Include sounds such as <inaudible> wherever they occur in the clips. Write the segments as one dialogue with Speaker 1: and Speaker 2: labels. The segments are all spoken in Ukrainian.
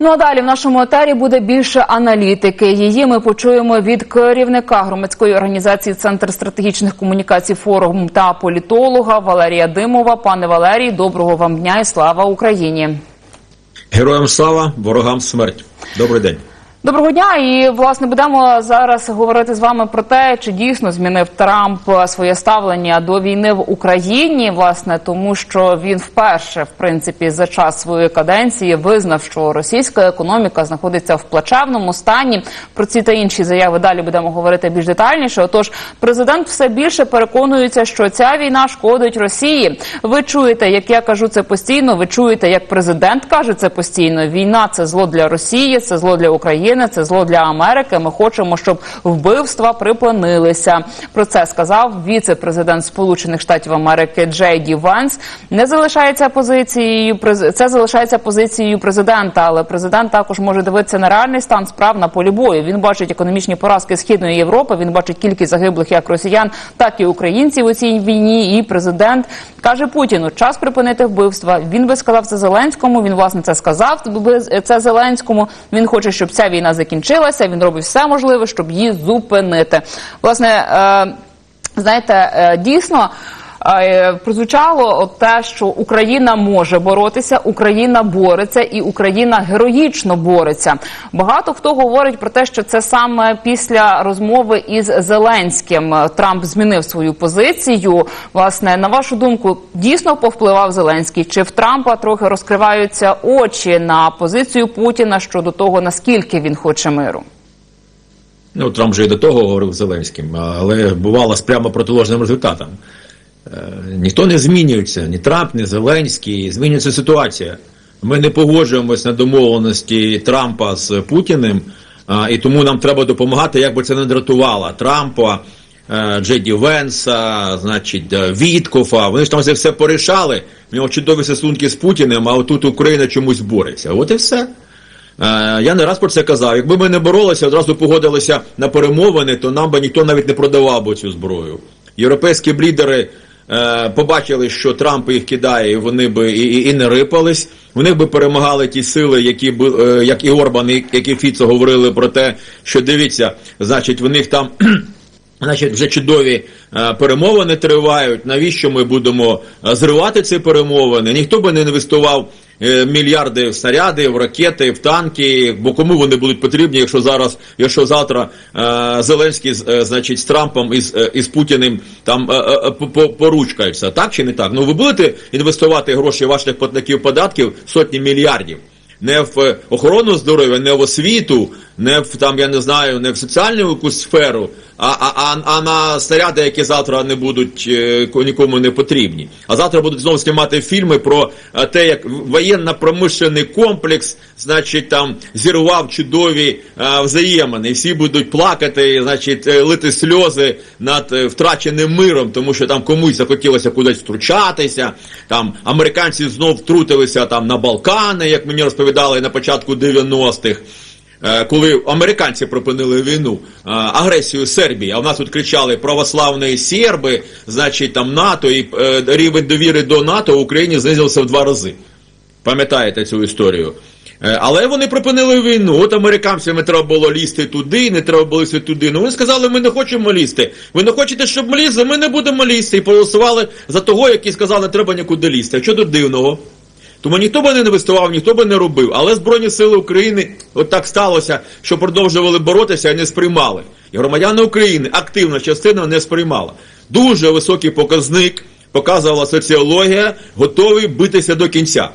Speaker 1: Ну а далі в нашому етері буде більше аналітики. Її ми почуємо від керівника громадської організації Центр стратегічних комунікацій форум та політолога Валерія Димова. Пане Валерій, доброго вам дня і слава Україні.
Speaker 2: Героям слава, ворогам смерть. Добрий день.
Speaker 1: Доброго дня, і власне будемо зараз говорити з вами про те, чи дійсно змінив Трамп своє ставлення до війни в Україні, власне, тому що він вперше, в принципі, за час своєї каденції визнав, що російська економіка знаходиться в плачевному стані. Про ці та інші заяви далі будемо говорити більш детальніше. Отож, президент все більше переконується, що ця війна шкодить Росії. Ви чуєте, як я кажу це постійно. Ви чуєте, як президент каже це постійно. Війна це зло для Росії, це зло для України. Це зло для Америки. Ми хочемо, щоб вбивства припинилися. Про це сказав віце-президент Сполучених Штатів Америки Джей Ді Ванс. Не залишається позицією це залишається позицією президента, але президент також може дивитися на реальний стан справ на полі бою. Він бачить економічні поразки східної Європи. Він бачить кількість загиблих як росіян, так і українців у цій війні. І президент каже Путіну: час припинити вбивства. Він би сказав це Зеленському. Він власне це сказав. це Зеленському. Він хоче, щоб ця війна закінчилася. Він робить все можливе, щоб її зупинити. Власне, е, знаєте, е, дійсно. Е, Прозвучало те, що Україна може боротися, Україна бореться і Україна героїчно бореться. Багато хто говорить про те, що це саме після розмови із Зеленським Трамп змінив свою позицію. Власне, на вашу думку, дійсно повпливав Зеленський? Чи в Трампа трохи розкриваються очі на позицію Путіна щодо того, наскільки він хоче миру?
Speaker 2: Ну, Трамп вже і до того говорив Зеленським, але бувало з прямо протилежним результатом. Е, ніхто не змінюється, ні Трамп, ні Зеленський. Змінюється ситуація. Ми не погоджуємось на домовленості Трампа з Путіним, і тому нам треба допомагати, як би це не дратувало Трампа, е, Джеді Венса, значить, е, Віткофа. Вони ж там все порішали. В нього чудові стосунки з Путіним, а отут Україна чомусь бореться. От і все. Я не раз про це казав. Якби ми не боролися, одразу погодилися на перемовини, то нам би ніхто навіть не продавав би цю зброю. Європейські лідери е, побачили, що Трамп їх кидає, і вони би і, і, і не рипались. У них би перемагали ті сили, які б, е, як і Орбан, і- як і Фіцо говорили про те, що дивіться, значить, в них там. Значить, вже чудові е, перемовини тривають. Навіщо ми будемо е, зривати ці перемовини? Ніхто би не інвестував е, мільярди в снаряди, в ракети, в танки. Бо кому вони будуть потрібні, якщо зараз, якщо завтра Зеленський значить, з Трампом і з, е, і з Путіним там по- по- поручкаються, так чи не так? Ну ви будете інвестувати гроші ваших платників податків сотні мільярдів не в охорону здоров'я, не в освіту, не в там, я не знаю, не в соціальну якусь сферу, а, а, а, а на снаряди, які завтра не будуть е, нікому не потрібні. А завтра будуть знову знімати фільми про е, те, як воєнно-промишлений комплекс, значить, там зірвав чудові е, взаємини. Всі будуть плакати, значить, лити сльози над втраченим миром, тому що там комусь захотілося кудись втручатися. Там американці знов втрутилися там на Балкани, як мені розповідали на початку 90-х. Е, Коли американці припинили війну, е, агресію Сербії, а в нас тут кричали православні серби, значить там НАТО і е, рівень довіри до НАТО в Україні знизився в два рази. Пам'ятаєте цю історію? Але вони припинили війну. От американцям не треба було лізти туди, не треба було лізти туди. Ну вони сказали, ми не хочемо лізти. Ви не хочете, щоб ми лізли, ми не будемо лізти. І проголосували за того, який сказав, не треба нікуди лізти. А що тут дивного? Тому ніхто би не інвестував, ніхто би не робив. Але Збройні сили України от так сталося, що продовжували боротися і не сприймали. І громадяни України активна частина не сприймала. Дуже високий показник показувала соціологія, готові битися до кінця.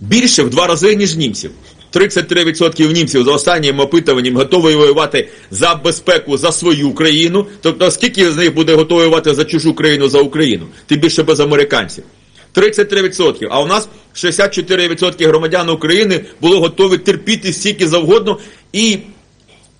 Speaker 2: Більше в два рази, ніж німців. 33% німців за останнім опитуванням готові воювати за безпеку за свою країну. Тобто, скільки з них буде готові воювати за чужу країну за Україну? Тим більше без американців. 33%. А у нас 64% громадян України було готові терпіти стільки завгодно і.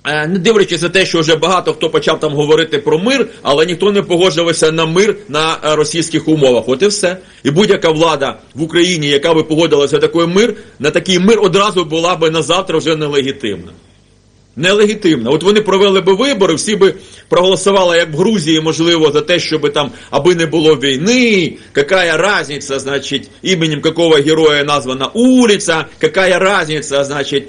Speaker 2: е, Не дивлячись на те, що вже багато хто почав там говорити про мир, але ніхто не погоджувався на мир на е, російських умовах. От і все. І будь-яка влада в Україні, яка би погодилася такий мир, на такий мир одразу була би на завтра вже нелегітимна. Нелегітимна. От вони провели би вибори, всі би проголосували, як в Грузії, можливо, за те, щоб там, аби не було війни, какая разница, значить, іменем какого героя названа улица, какая разница, значить,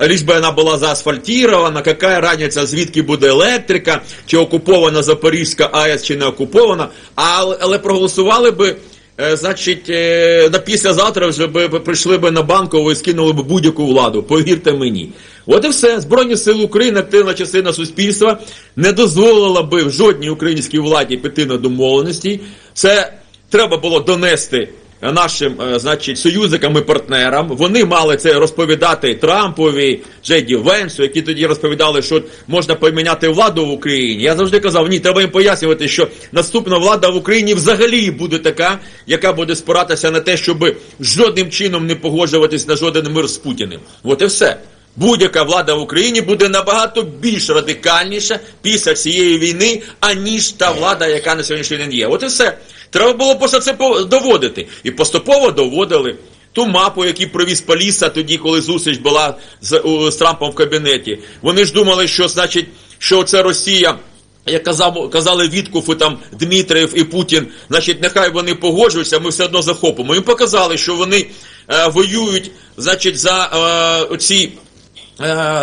Speaker 2: лишь би вона була заасфальтирована, какая разница, звідки буде електрика, чи окупована Запорізька АЕС, чи не окупована, але, але проголосували би Е, Значить, е, на післязавтра вже би прийшли би на банкову і скинули б будь-яку владу, повірте мені. От і все. Збройні сили України, активна частина суспільства, не дозволила би в жодній українській владі піти на домовленості. Це треба було донести нашим, е, значить, союзникам і партнерам. Вони мали це розповідати Трампові, Джеді Венсу, які тоді розповідали, що можна поміняти владу в Україні. Я завжди казав, ні, треба їм пояснювати, що наступна влада в Україні взагалі буде така, яка буде спиратися на те, щоб жодним чином не погоджуватись на жоден мир з Путіним. От і все. Будь-яка влада в Україні буде набагато більш радикальніша після цієї війни, аніж та влада, яка на сьогоднішній день є. От і все. Треба було просто це доводити. І поступово доводили. Ту мапу, яку привіз Паліса тоді, коли зустріч була з, у, з Трампом в кабінеті. Вони ж думали, що значить, що це Росія. Як казав, казали Вітков там Дмитрієв і Путін, значить, нехай вони погоджуються, ми все одно захопимо. Їм показали, що вони е, воюють, значить, за е, ці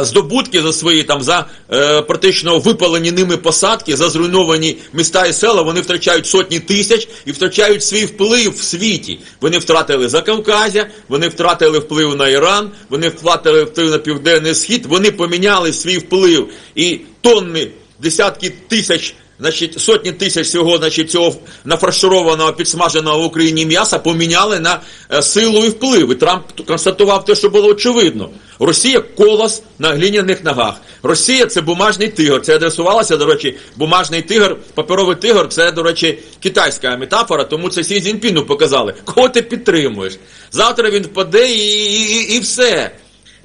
Speaker 2: здобутки за свої там за е, практично випалені ними посадки, за зруйновані міста і села, вони втрачають сотні тисяч і втрачають свій вплив в світі. Вони втратили Закавказя, вони втратили вплив на Іран, вони втратили вплив на Південний Схід, вони поміняли свій вплив і тонни, десятки тисяч. Значить, сотні тисяч цього, значить, цього нафаршированого, підсмаженого в Україні м'яса поміняли на е, силу і вплив. І Трамп констатував те, що було очевидно. Росія колос на глиняних ногах. Росія це бумажний тигр. Це адресувалося, до речі, бумажний тигр, паперовий тигр це, до речі, китайська метафора, тому це Сі Цзіньпіну показали. Кого ти підтримуєш? Завтра він впаде і, і, і, і все.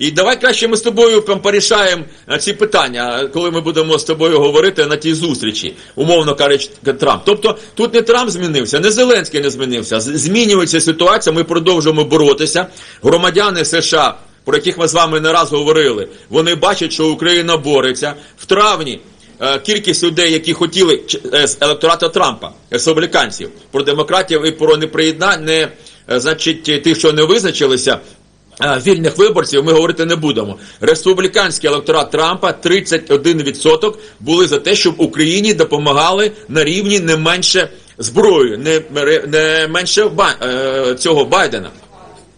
Speaker 2: І давай краще ми з тобою порішаємо е, ці питання, коли ми будемо з тобою говорити на тій зустрічі, умовно кажучи, Трамп. Тобто тут не Трамп змінився, не Зеленський не змінився. Змінюється ситуація, ми продовжуємо боротися. Громадяни США, про яких ми з вами не раз говорили, вони бачать, що Україна бореться. В травні е, кількість людей, які хотіли е, з електората Трампа, республіканців, про демократів і про неприєднання, не, значить, тих, що не визначилися. Вільних виборців ми говорити не будемо. Республіканський електорат Трампа 31% були за те, щоб Україні допомагали на рівні не менше зброєю, не, не менше е, цього Байдена.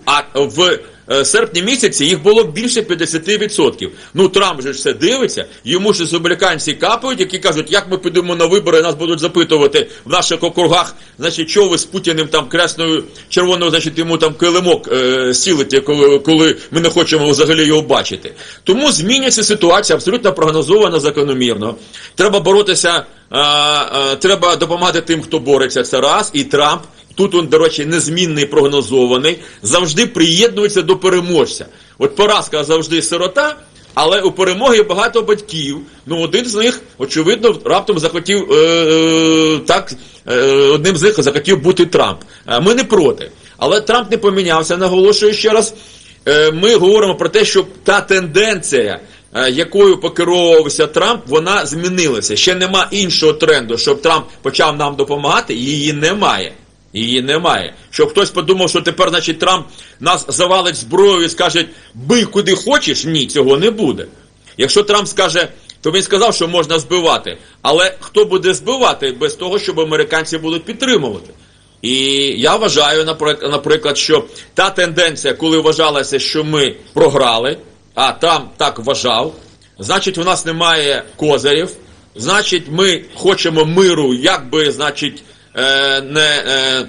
Speaker 2: А в серпні місяці їх було більше 50%. Ну Трамп же все дивиться, йому ж республіканці капають, які кажуть, як ми підемо на вибори, нас будуть запитувати в наших округах, значить, що ви з Путіним там кресною червоною, значить, йому там килимок е, сілите, коли, коли ми не хочемо взагалі його бачити. Тому змінюється ситуація абсолютно прогнозована закономірно. Треба боротися, е, е, треба допомагати тим, хто бореться. Це раз, і Трамп. Тут він, до речі, незмінний прогнозований, завжди приєднується до переможця. От поразка завжди сирота, але у перемоги багато батьків. Ну, один з них, очевидно, раптом захотів е, е, так, е, одним з них захотів бути Трамп. Е, Ми не проти. Але Трамп не помінявся, наголошую ще раз. Е, Ми говоримо про те, що та тенденція. е, Якою покеровувався Трамп, вона змінилася. Ще нема іншого тренду, щоб Трамп почав нам допомагати, її немає. Її немає. Щоб хтось подумав, що тепер, значить, Трамп нас завалить зброєю і скаже, бий куди хочеш, ні, цього не буде. Якщо Трамп скаже, то він сказав, що можна збивати. Але хто буде збивати без того, щоб американці будуть підтримувати? І я вважаю, наприк- наприклад, що та тенденція, коли вважалося, що ми програли, а Трамп так вважав, значить, у нас немає козирів, значить, ми хочемо миру, як би, значить, не. Е,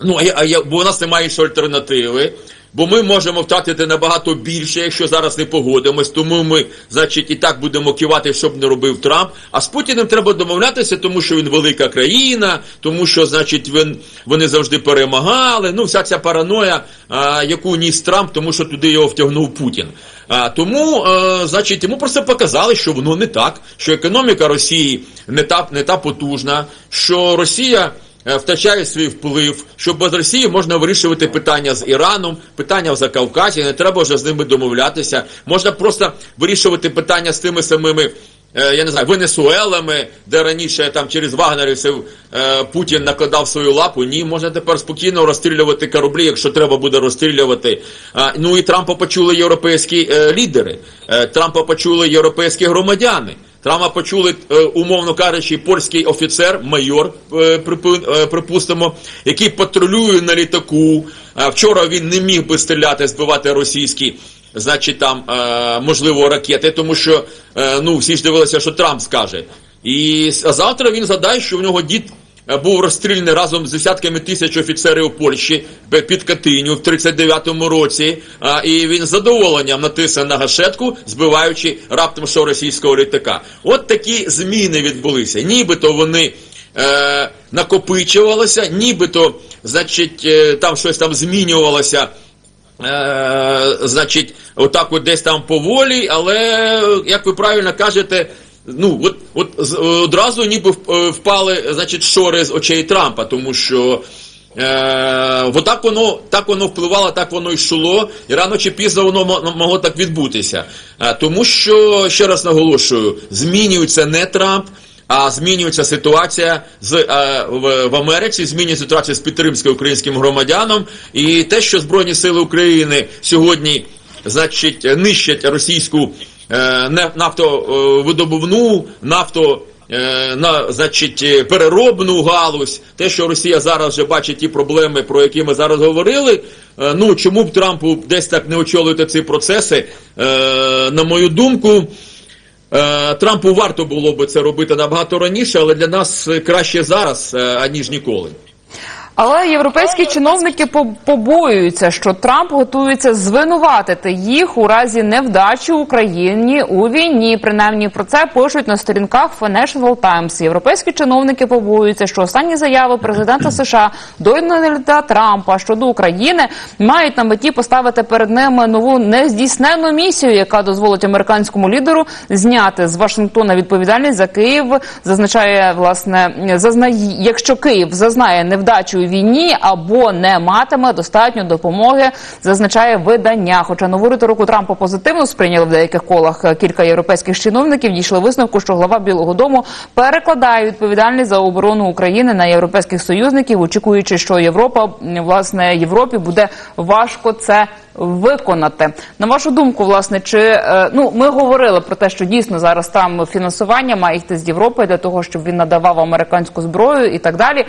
Speaker 2: Ну, а я, бо у нас немає іншої альтернативи. Бо ми можемо втратити набагато більше, якщо зараз не погодимось. Тому ми, значить, і так будемо кивати, щоб не робив Трамп. А з Путіним треба домовлятися, тому що він велика країна, тому що, значить, він, вони завжди перемагали. Ну, вся ця параноя, а, яку ніс Трамп, тому що туди його втягнув Путін. А, тому, е, значить, йому просто показали, що воно не так, що економіка Росії не та, не та потужна, що Росія Втрачає свій вплив, що без Росії можна вирішувати питання з Іраном, питання в Закавказі, не треба вже з ними домовлятися. Можна просто вирішувати питання з тими самими. Е, Я не знаю, Венесуелами, де раніше там через вагнерівців е, Путін накладав свою лапу. Ні, можна тепер спокійно розстрілювати кораблі, якщо треба буде розстрілювати. Ну і Трампа почули європейські е, лідери, Трампа почули європейські громадяни. Трампа почули, умовно кажучи, польський офіцер, майор, припустимо, який патрулює на літаку. Вчора він не міг би стріляти, збивати російські, значить, там, е, можливо, ракети, тому що е, ну, всі ж дивилися, що Трамп скаже. І завтра він згадає, що в нього дід е, був розстріляний разом з десятками тисяч офіцерів Польщі під Катиню в 39-му році, і він з задоволенням натисне на гашетку, збиваючи раптом що російського літака. От такі зміни відбулися. Нібито вони е, накопичувалися, нібито, значить, там щось там змінювалося. Е, значить, отак от десь там поволі, але, як ви правильно кажете, ну, от, от одразу ніби впали, значить, шори з очей Трампа, тому що е, отак воно, так воно впливало, так воно йшло, і рано чи пізно воно могло так відбутися. Е, тому що, ще раз наголошую, змінюється не Трамп, а змінюється ситуація з е, в, в Америці, змінюється ситуація з підтримкою українським громадянам, і те, що Збройні Сили України сьогодні, значить, нищать російську е, нафтовидобувну, нафто. е, На значить е, переробну галузь, те, що Росія зараз вже бачить ті проблеми, про які ми зараз говорили. е, Ну чому б Трампу десь так не очолити ці процеси? Е, На мою думку, Е, Трампу варто було би це робити набагато раніше, але для нас е, краще зараз, е, аніж ніколи.
Speaker 1: Але європейські чиновники по- побоюються, що Трамп готується звинуватити їх у разі невдачі Україні у війні. Принаймні про це пишуть на сторінках Financial Times. Європейські чиновники побоюються, що останні заяви президента США Дональда Трампа щодо України мають на меті поставити перед ними нову нездійсненну місію, яка дозволить американському лідеру зняти з Вашингтона відповідальність за Київ. Зазначає власне зазнає, якщо Київ зазнає невдачі у війні або не матиме достатньо допомоги, зазначає видання. Хоча нову риторику Трампа позитивно сприйняли в деяких колах е, кілька європейських чиновників, дійшли висновку, що глава Білого Дому перекладає відповідальність за оборону України на європейських союзників, очікуючи, що Європа власне Європі буде важко це виконати. На вашу думку, власне, чи е, ну ми говорили про те, що дійсно зараз там фінансування має йти з Європи для того, щоб він надавав американську зброю і так далі.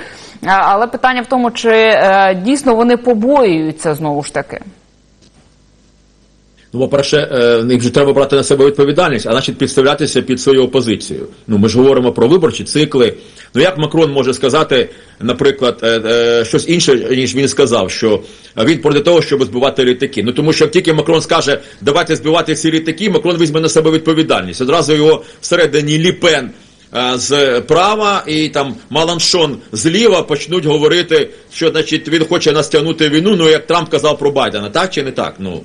Speaker 1: Але питання в тому, чи е, дійсно вони побоюються знову ж таки.
Speaker 2: Ну, по-перше, е, їм же треба брати на себе відповідальність, а значить підставлятися під свою опозицію. Ну, ми ж говоримо про виборчі цикли. Ну як Макрон може сказати, наприклад, е, е, щось інше, ніж він сказав, що він проти того, щоб збивати літаки. Ну тому що як тільки Макрон скаже, давайте збивати ці літаки, Макрон візьме на себе відповідальність. Одразу його всередині ліпен. е, З права і там Маланшон зліва почнуть говорити, що значить він хоче нас тягнути війну. Ну як Трамп казав про Байдена, так чи не так? Ну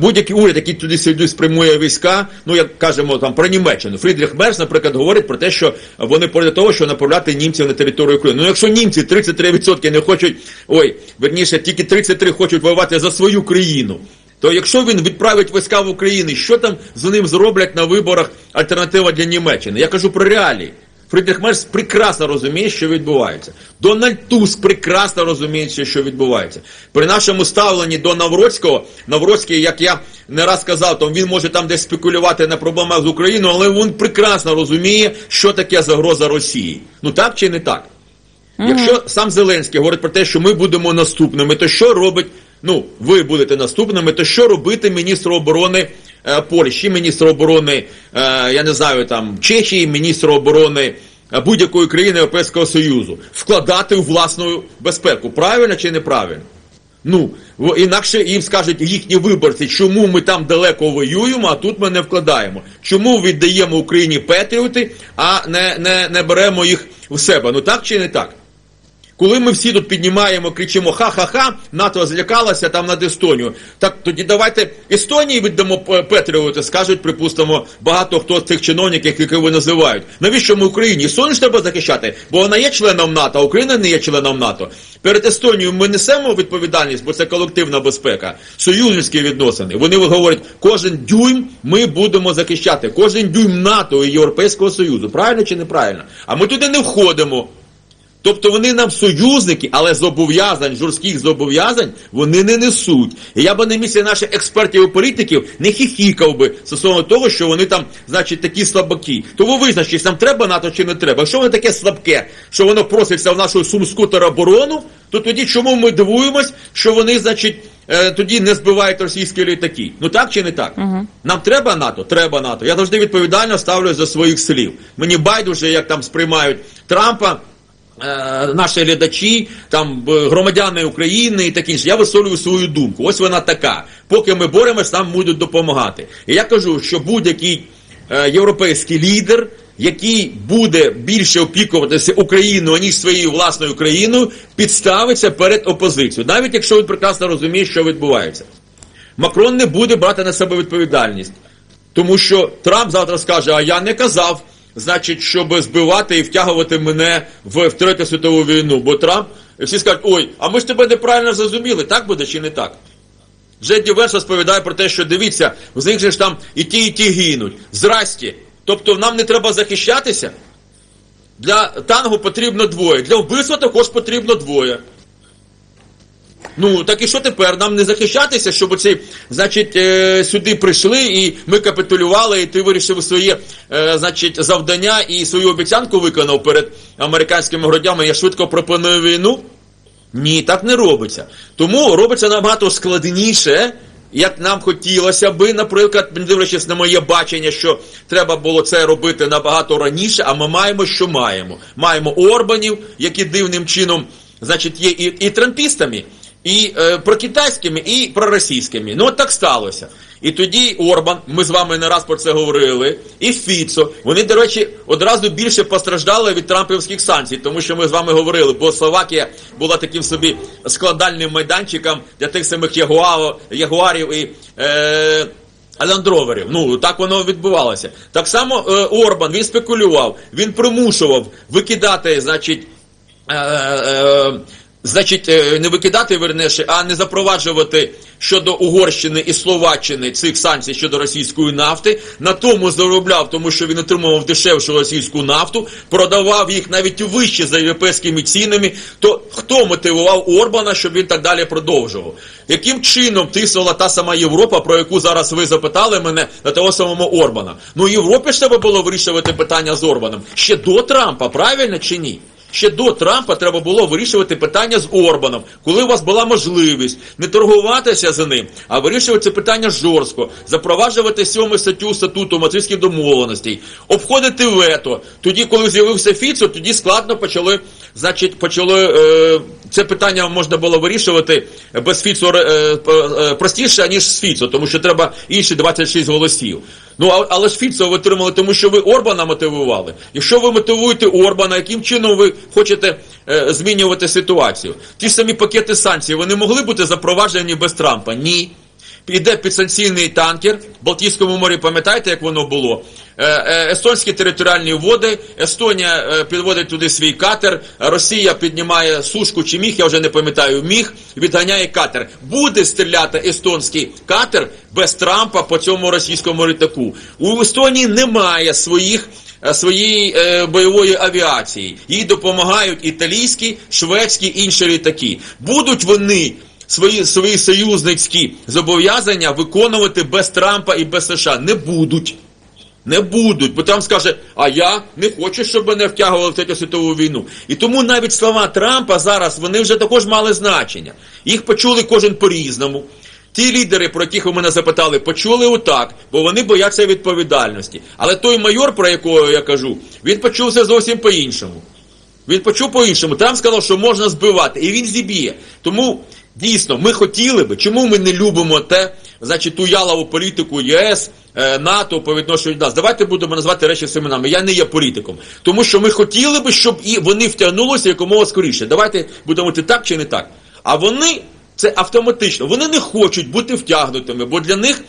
Speaker 2: Будь-який уряд, який туди сюди спрямує війська, ну як кажемо там про Німеччину. Фрідріх Мерц, наприклад, говорить про те, що вони проти того, що направляти німців на територію України. Ну якщо німці 33% не хочуть, ой, верніше, тільки 33 хочуть воювати за свою країну. То якщо він відправить війська в Україну, що там з ним зроблять на виборах альтернатива для Німеччини? Я кажу про реалії. Фрідріх Мерц прекрасно розуміє, що відбувається. Дональд Туск прекрасно розуміє, що відбувається. При нашому ставленні до Навроцького, Навроцький, як я не раз казав, то він може там десь спекулювати на проблемах з Україною, але він прекрасно розуміє, що таке загроза Росії. Ну так чи не так? Якщо сам Зеленський говорить про те, що ми будемо наступними, то що робить? Ну, ви будете наступними, то що робити міністр оборони Польщі, міністр оборони, е, я не знаю, там Чехії, міністр оборони е, будь-якої країни Європейського Союзу, вкладати у власну безпеку, правильно чи неправильно? Ну, інакше їм скажуть їхні виборці, чому ми там далеко воюємо, а тут ми не вкладаємо. Чому віддаємо Україні патріоти, а не, не, не беремо їх в себе? Ну так чи не так? Коли ми всі тут піднімаємо, кричимо ха-ха-ха, НАТО злякалося там над Естонію. Так тоді давайте Естонії віддамо п- Петріоти, скажуть, припустимо, багато хто з цих чиновників, яких ви називають. Навіщо ми Україні? Естонію ж треба захищати, бо вона є членом НАТО, а Україна не є членом НАТО. Перед Естонією ми несемо відповідальність, бо це колективна безпека, союзницькі відносини. Вони говорять, кожен дюйм ми будемо захищати, кожен дюйм НАТО і Європейського Союзу. Правильно чи неправильно? А ми туди не входимо. Тобто вони нам союзники, але зобов'язань, жорстких зобов'язань вони не несуть. І я би на місці наших експертів і політиків не хіхікав би стосовно того, що вони там, значить, такі слабаки. То ви визначтесь, нам треба НАТО чи не треба. Якщо воно таке слабке, що воно проситься в нашу сумську тероборону, то тоді чому ми дивуємось, що вони, значить, е, тоді не збивають російські літаки? Ну так чи не так? Нам треба НАТО? Треба НАТО. Я завжди відповідально ставлюсь за своїх слів. Мені байдуже, як там сприймають Трампа. Е, наші глядачі, там громадяни України і таке інше. Я висловлюю свою думку. Ось вона така. Поки ми боремось, нам будуть допомагати. І я кажу, що будь-який е, європейський лідер, який буде більше опікуватися Україною, ніж своєю власною країною, підставиться перед опозицією, навіть якщо він прекрасно розуміє, що відбувається. Макрон не буде брати на себе відповідальність. Тому що Трамп завтра скаже, а я не казав, значить, щоб збивати і втягувати мене в, в Третю світову війну. Бо Трамп, всі скажуть, ой, а ми ж тебе неправильно зрозуміли, так буде чи не так? Джеді Верс розповідає про те, що дивіться, з них же ж там і ті, і ті гинуть. Здрасті. Тобто нам не треба захищатися. Для тангу потрібно двоє. Для вбивства також потрібно двоє. Ну, так і що тепер? Нам не захищатися, щоб оці, значить, е, сюди прийшли і ми капітулювали, і ти вирішив своє, е, значить, завдання і свою обіцянку виконав перед американськими громадянами. Я швидко пропоную війну. Ні, так не робиться. Тому робиться набагато складніше, як нам хотілося би, наприклад, не дивлячись на моє бачення, що треба було це робити набагато раніше, а ми маємо, що маємо. Маємо Орбанів, які дивним чином, значить, є і, і трампістами, і е, прокитайськими, і проросійськими. Ну от так сталося. І тоді Орбан, ми з вами не раз про це говорили, і Фіцо, вони, до речі, одразу більше постраждали від трампівських санкцій, тому що ми з вами говорили, бо Словакія була таким собі складальним майданчиком для тих самих ягуарів, ягуарів і. Е, Ландроверів. Ну так воно відбувалося. Так само е, Орбан він спекулював, він примушував викидати, значить. Е, е, Значить, е, не викидати вернеше, а не запроваджувати щодо Угорщини і Словаччини цих санкцій щодо російської нафти. На тому заробляв, тому що він отримував дешевшу російську нафту, продавав їх навіть вище за європейськими цінами. То хто мотивував Орбана, щоб він так далі продовжував? Яким чином тиснула та сама Європа, про яку зараз ви запитали мене на того самого Орбана? Ну Європі ж треба було вирішувати питання з Орбаном ще до Трампа, правильно чи ні? Ще до Трампа треба було вирішувати питання з Орбаном, коли у вас була можливість не торгуватися за ним, а вирішувати це питання жорстко, запроваджувати сьому статтю статуту мадридських домовленостей, обходити вето. Тоді, коли з'явився Фіцо, тоді складно почали, значить, почали е, це питання можна було вирішувати без Фіцо е, е, простіше, ніж з Фіцо, тому що треба інші 26 голосів. Ну, але ж Фіцо ви отримали, тому що ви Орбана мотивували. Якщо ви мотивуєте Орбана, яким чином ви хочете змінювати ситуацію? Ті ж самі пакети санкцій, вони могли бути запроваджені без Трампа? Ні. Іде підсанкційний танкер в Балтійському морі, пам'ятаєте, як воно було? Е, е, Естонські територіальні води, Естонія е, підводить туди свій катер, Росія піднімає сушку чи міг, я вже не пам'ятаю, міг, відганяє катер. Буде стріляти естонський катер без Трампа по цьому російському літаку. У Естонії немає своїх своєї е, бойової авіації. Їй допомагають італійські, шведські інші літаки. Будуть вони свої, свої союзницькі зобов'язання виконувати без Трампа і без США? Не будуть. Не будуть, бо там скаже, а я не хочу, щоб мене втягували в третю світову війну. І тому навіть слова Трампа зараз вони вже також мали значення. Їх почули кожен по-різному. Ті лідери, про яких ви мене запитали, почули отак, бо вони бояться відповідальності. Але той майор, про якого я кажу, він почув це зовсім по-іншому. Він почув по-іншому. Трамп сказав, що можна збивати, і він зіб'є. Тому Дійсно, ми хотіли би, чому ми не любимо те, значить, ту ялову політику ЄС, е, НАТО по відношенню до нас. Давайте будемо назвати речі своїми нами. Я не є політиком. Тому що ми хотіли би, щоб і вони втягнулися якомога скоріше. Давайте будемо говорити так чи не так. А вони це автоматично. Вони не хочуть бути втягнутими, бо для них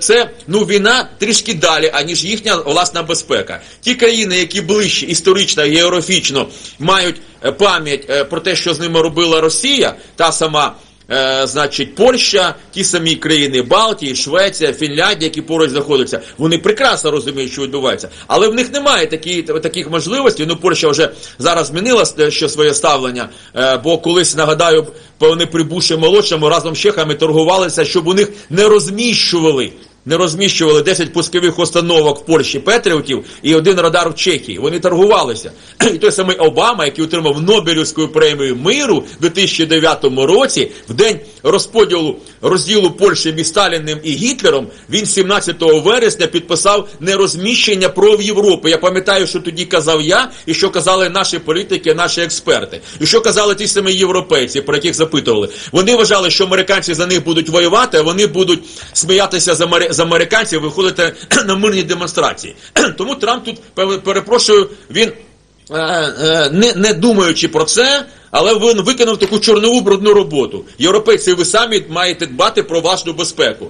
Speaker 2: це ну війна трішки далі, аніж їхня власна безпека. Ті країни, які ближче історично, географічно мають е, пам'ять е, про те, що з ними робила Росія, та сама. Е, значить, Польща, ті самі країни Балтії, Швеція, Фінляндія, які поруч знаходяться, вони прекрасно розуміють, що відбувається. Але в них немає такі, таких можливостей. Ну, Польща вже зараз змінила ще своє ставлення, е, бо колись нагадаю, вони при Буші молодшому разом з чехами торгувалися, щоб у них не розміщували. Не розміщували 10 пускових установок в Польщі Петріотів і один радар в Чехії. Вони торгувалися. <clears throat> І той самий Обама, який отримав Нобелівську премію миру в 2009 році, в день розподілу розділу Польщі між Сталіним і Гітлером, він 17 вересня підписав нерозміщення прав Європи. Я пам'ятаю, що тоді казав я, і що казали наші політики, наші експерти, і що казали ті самі європейці, про яких запитували. Вони вважали, що американці за них будуть воювати, а вони будуть сміятися з, з американців, виходити <clears throat> на мирні демонстрації. <clears throat> Тому Трамп тут перепрошую, він. е, е, Не, не думаючи про це, але він виконав таку чорнову брудну роботу. Європейці, ви самі маєте дбати про вашу безпеку.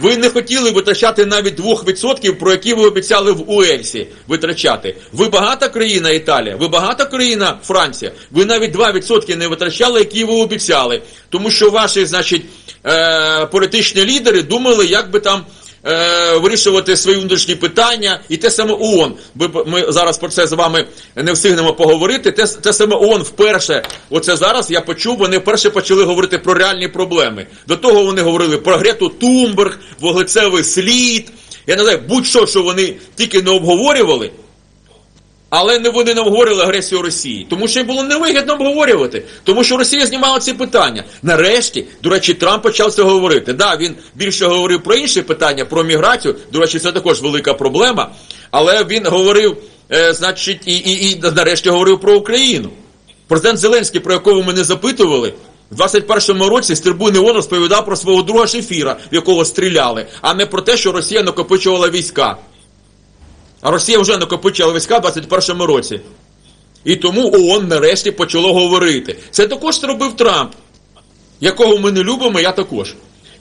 Speaker 2: Ви не хотіли витрачати навіть 2%, про які ви обіцяли в Уельсі витрачати. Ви багата країна Італія, ви багата країна Франція. Ви навіть 2% не витрачали, які ви обіцяли. Тому що ваші, значить, е, політичні лідери думали, як би там. е, Вирішувати свої внутрішні питання, і те саме ООН. Ми, зараз про це з вами не встигнемо поговорити. Те, те саме ООН вперше, оце зараз я почув, вони вперше почали говорити про реальні проблеми. До того вони говорили про Грету Тумберг, вуглецевий слід. Я не знаю, будь-що, що вони тільки не обговорювали, але не вони не обговорювали агресію Росії, тому що їм було невигідно обговорювати, тому що Росія знімала ці питання. Нарешті, до речі, Трамп почав це говорити. Да, він більше говорив про інші питання, про міграцію. До речі, це також велика проблема. Але він говорив, е, значить, і, і, і нарешті говорив про Україну. Президент Зеленський, про якого ми не запитували, в 21-му році з трибуни ООН розповідав про свого друга Шефіра, в якого стріляли, а не про те, що Росія накопичувала війська. А Росія вже накопичила війська в 21-му році. І тому ООН нарешті почало говорити. Це також робив Трамп, якого ми не любимо, я також.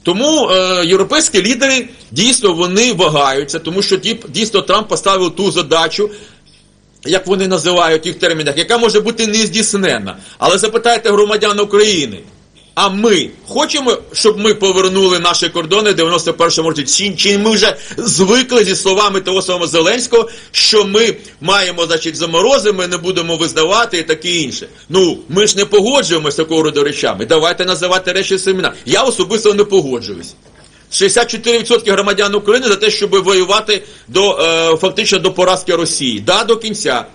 Speaker 2: Тому е, європейські лідери дійсно вони вагаються, тому що дійсно Трамп поставив ту задачу, як вони називають їх термінах, яка може бути не здійсненна. Але запитайте громадян України. А ми хочемо, щоб ми повернули наші кордони в 91-му році? Чи, ми вже звикли зі словами того самого Зеленського, що ми маємо, значить, заморози, ми не будемо визнавати і таке інше. Ну, ми ж не погоджуємося такого роду речами. Давайте називати речі семена. Я особисто не погоджуюсь. 64% громадян України за те, щоб воювати до е, фактично до поразки Росії. Да, до кінця.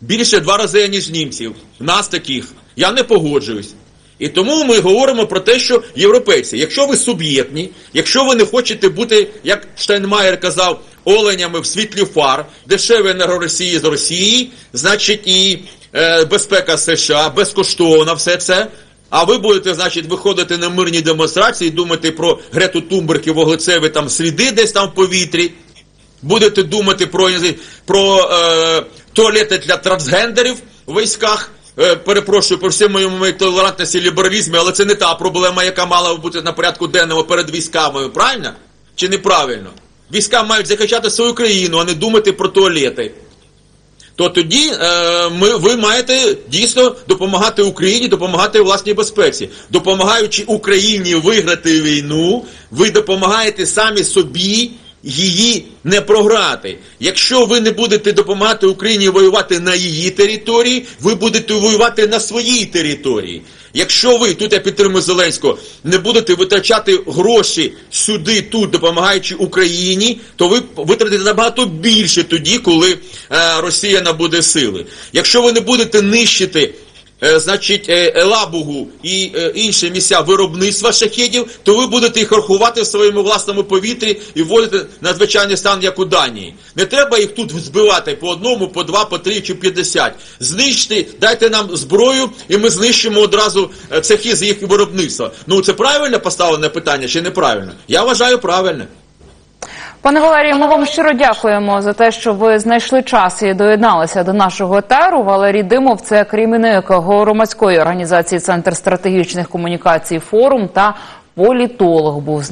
Speaker 2: Більше два рази, ніж німців. Нас таких. Я не погоджуюсь. І тому ми говоримо про те, що європейці, якщо ви суб'єктні, якщо ви не хочете бути, як Штайнмаєр казав, оленями в світлі фар, дешеві енергоросії з Росії, значить і е, безпека США, безкоштовно все це. А ви будете, значить, виходити на мирні демонстрації, думати про Грету Тумберг і вуглецеві там сліди десь там в повітрі. Будете думати про, про е, туалети для трансгендерів в військах. Е, перепрошую по всій моєму толерантності і лібералізмі, але це не та проблема, яка мала бути на порядку денному перед військами, правильно? Чи неправильно? Війська мають захищати свою країну, а не думати про туалети. То тоді е, ми, ви маєте дійсно допомагати Україні, допомагати власній безпеці. Допомагаючи Україні виграти війну, ви допомагаєте самі собі її не програти. Якщо ви не будете допомагати Україні воювати на її території, ви будете воювати на своїй території. Якщо ви, тут я підтримую Зеленського, не будете витрачати гроші сюди, тут, допомагаючи Україні, то ви витратите набагато більше тоді, коли е, Росія набуде сили. Якщо ви не будете нищити значить, е, Елабугу і е, інші місця виробництва шахедів, то ви будете їх рахувати в своєму власному повітрі і вводити надзвичайний стан, як у Данії. Не треба їх тут збивати по одному, по два, по три чи п'ятдесят. Знищте, дайте нам зброю, і ми знищимо одразу е, цехи з їх виробництва. Ну це правильно поставлене питання чи неправильно? Я вважаю правильно.
Speaker 1: Пане Валерію, ми вам щиро дякуємо за те, що ви знайшли час і доєдналися до нашого етеру. Валерій Димов, це керівник громадської організації Центр стратегічних комунікацій форум та політолог був з